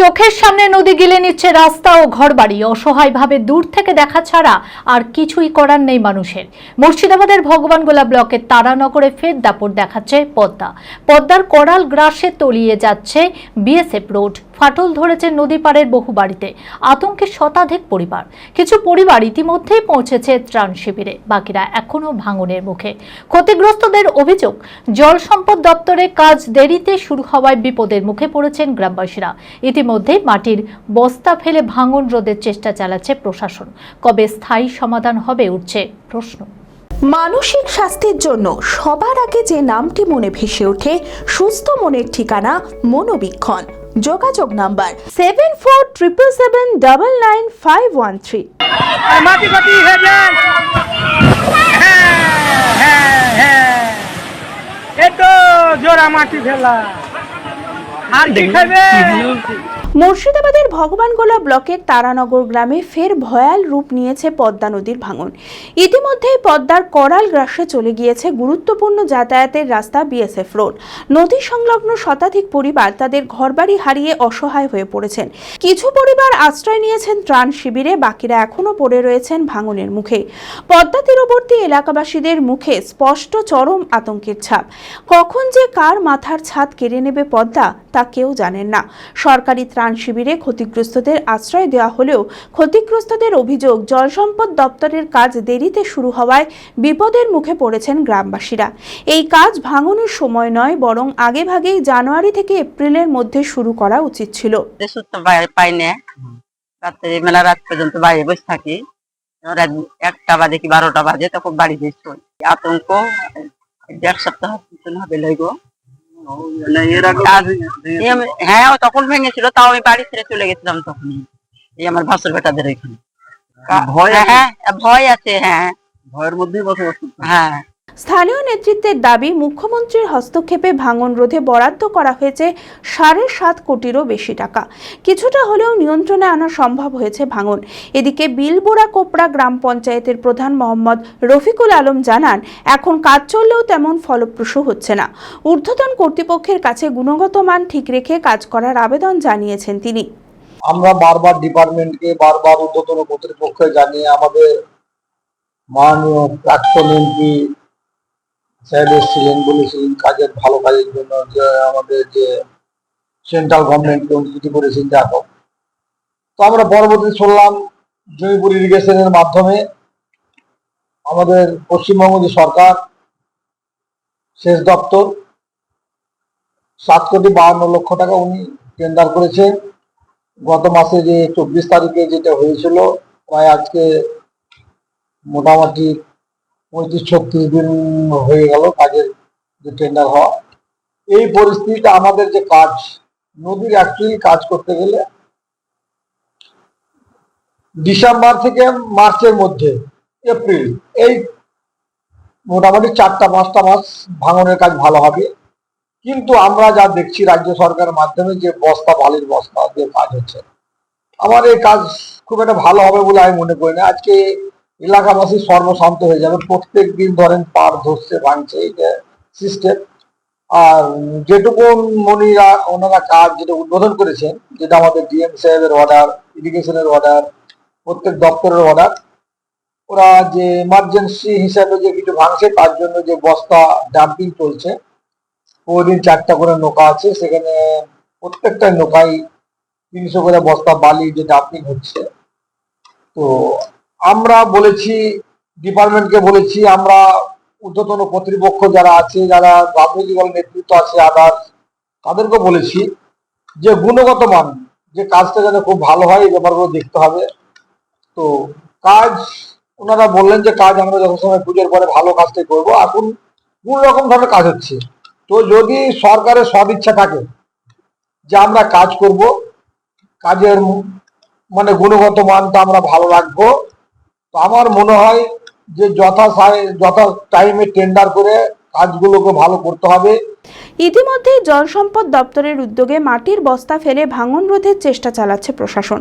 চোখের সামনে নদী গিলে নিচ্ছে রাস্তা ও ঘরবাড়ি। অসহায়ভাবে দূর থেকে দেখা ছাড়া আর কিছুই করার নেই মানুষের। মুর্শিদাবাদের ভগবানগোলা ব্লকের তারানগরে ফের দাপট দেখাচ্ছে পদ্মা। পদ্মার করাল গ্রাসে তলিয়ে যাচ্ছে বিএসএফ রোড। ফাটল ধরেছে নদী পাড়ের বহু বাড়িতে। আতঙ্কে শতাধিক পরিবার। কিছু পরিবার ইতিমধ্যেই পৌঁছেছে ত্রাণ শিবিরে। বাকিরা এখনও ভাঙনের মুখে। ক্ষতিগ্রস্তদের অভিযোগ, জল সম্পদ দপ্তরে কাজ দেরিতে শুরু হওয়ায় বিপদের মুখে পড়েছেন গ্রামবাসীরা। ইতিমধ্যেই মাটির বস্তা ফেলে ভাঙন রোধের চেষ্টা চালাচ্ছে প্রশাসন। কবে স্থায়ী সমাধান হবে, উঠছে প্রশ্ন। মানসিক স্বাস্থ্যের জন্য সবার আগে যে নামটি মনে ভেসে ওঠে, সুস্থ মনের ঠিকানা মনোবীক্ষণ। যোগাযোগ number seven four triple seven double nine five one three. হয়ে হ্যাঁ হ্যাঁ হ্যাঁ জোড়া মাটি ফেলা। আর কি খাবে মুর্শিদাবাদের ভগবানগোলা ব্লকের তারানগর গ্রামে ফের ভয়াল রূপ নিয়েছে পদ্মা নদীর ভাঙন। ইতিমধ্যেই পদ্মার করাল গ্রাসে চলে গিয়েছে গুরুত্বপূর্ণ যাতায়াতের রাস্তা বিএসএফ রোড। নদী সংলগ্ন শতাধিক পরিবার তাদের ঘরবাড়ি হারিয়ে অসহায় হয়ে পড়েছেন। কিছু পরিবার আশ্রয় নিয়েছেন ত্রাণ শিবিরে, বাকিরা এখনও পড়ে রয়েছেন ভাঙনের মুখে। পদ্মা তীরবর্তী এলাকাবাসীদের মুখে স্পষ্ট চরম আতঙ্কের ছাপ। কখন যে কার মাথার ছাদ কেড়ে নেবে পদ্মা তা কেউ জানেন না। সরকারি ত্রাণ শিবিরে ক্ষতিগ্রস্তদের আশ্রয় দেওয়া হলেও ক্ষতিগ্রস্তদের অভিযোগ জলসম্পদ দপ্তরের কাজ দেরিতে শুরু হওয়ায় বিপদের মুখে পড়েছেন গ্রামবাসীরা। এই কাজ ভাঙনের সময় নয়, বরং আগেভাগেই জানুয়ারি থেকে এপ্রিলের মধ্যে শুরু করা উচিত ছিল। রাত্রে মেলা রাত পর্যন্ত বাইরে বসে থাকি। একটা বাজে কি বারোটা বাজে, তখন বাড়ি দিয়ে শোই আতঙ্ক। এক সপ্তাহ হবে আমি- হ্যাঁ ও তখন ভেঙেছিল তাও আমি বাড়ি ছেড়ে চলে গেছিলাম তখন এই আমার ভাসুর বেটাদের ওইখানে ভয় আছে? হ্যাঁ ভয় আছে হ্যাঁ ভয়ের মধ্যেই বসবাস করতে হয়। স্থানীয় নেতৃত্বের দাবি, মুখ্যমন্ত্রীর হস্তক্ষেপে ভাঙন রোধে বরাদ্দ করা হয়েছে সাড়ে সাত কোটিরও বেশি টাকা। কিছুটা হলেও নিয়ন্ত্রণে আনা সম্ভব হয়েছে ভাঙন। এদিকে বিলবোড়া কোপড়া গ্রাম পঞ্চায়েতের প্রধান মোহাম্মদ রফিকুল আলম জানান, এখন কাজ চললেও তেমন ফলপ্রসূ হচ্ছে না। ঊর্ধ্বতন কর্তৃপক্ষের কাছে গুণগত মান ঠিক রেখে কাজ করার আবেদন জানিয়েছেন তিনি। আমরা বারবার ডিপার্টমেন্টকে বারবার ঊর্ধ্বতন কর্তৃপক্ষকে জানিয়ে আমাদের মাননীয় প্রাক্তন এমপি সাহেব এসেছিলেন, বলেছিলেন কাজের ভালো কাজের জন্য যে আমাদের যে সেন্ট্রাল গভর্নমেন্টকে অনুষ্ঠিত করেছেন দেখো। তো আমরা পরবর্তী শুনলাম জয়পুর ইরিগেশনের মাধ্যমে আমাদের পশ্চিমবঙ্গ যে সরকার, সেচ দপ্তর, সাত কোটি বাহান্ন লক্ষ টাকা উনি টেন্ডার করেছে গত মাসে যে চব্বিশ তারিখে যেটা হয়েছিল, প্রায় আজকে মোটামুটি পঁয়ত্রিশ ছত্রিশ দিন হয়ে গেল, কাজের যে টেন্ডার হওয়া। এই পরিস্থিতিতে আমাদের যে কাজ, নদীর অ্যাকচুয়ালি কাজ করতে গেলে ডিসেম্বর থেকে মার্চের মধ্যে, এপ্রিল, এই মোটামুটি চারটা, পাঁচটা মাস ভাঙনের কাজ ভালো হবে। কিন্তু আমরা যা দেখছি রাজ্য সরকারের মাধ্যমে যে বস্তা, বালির বস্তা দিয়ে কাজ হচ্ছে। আমার এই কাজ খুব একটা ভালো হবে বলে আমি মনে করি না। আজকে এলাকাবাসী সর্বশান্ত হয়ে যাবে। প্রত্যেক দিন ধরেন পার ধরছে, ভাঙছে এইটা সিস্টেম আর যেটুকু মনিরা, ওনারা কাজ যেটা উদ্বোধন করেছেন, যেটা আমাদের ডিএম সাহেবের অর্ডার ইরিগেশনের অর্ডার প্রত্যেক দপ্তরের অর্ডার ওরা যে এমার্জেন্সি হিসাবে যে কিছু ভাঙছে, তার জন্য যে বস্তা ডাম্পিং চলছে প্রতিদিন চারটা করে নৌকা আছে, সেখানে প্রত্যেকটা নৌকায় তিনশো করে বস্তা বালি যে ডাম্পিং হচ্ছে, তো আমরা বলেছি, ডিপার্টমেন্টকে বলেছি, আমরা ঊর্ধ্বতন কর্তৃপক্ষ যারা আছে, যারা রাজনৈতিক দল নেতৃত্ব আছে আদার্স তাদেরকে বলেছি যে গুণগত মান, যে কাজটা যেন খুব ভালো হয়, এই ব্যাপারগুলো দেখতে হবে। তো কাজ, ওনারা বললেন যে কাজ আমরা যত সময় পুজোর পরে ভালো কাজটাই করব। এখন কোন রকম ধরনের কাজ হচ্ছে। তো যদি সরকারের সদিচ্ছা থাকে যে আমরা কাজ করব, কাজের মানে গুণগত মানটা আমরা ভালো রাখব আমার মনে হয় যে যথা যথা টাইমে টেন্ডার করে কাজগুলোকে ভালো করতে হবে। ইতিমধ্যেই জল সম্পদ দপ্তরের উদ্যোগে মাটির বস্তা ফেলে ভাঙন রোধের চেষ্টা চালাচ্ছে প্রশাসন।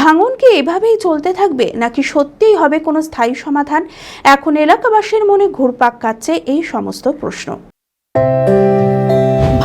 ভাঙন কি এভাবেই চলতে থাকবে, নাকি সত্যিই হবে কোনো স্থায়ী সমাধান? এখন এলাকাবাসীর মনে ঘুরপাক কাচ্ছে এই সমস্ত প্রশ্ন।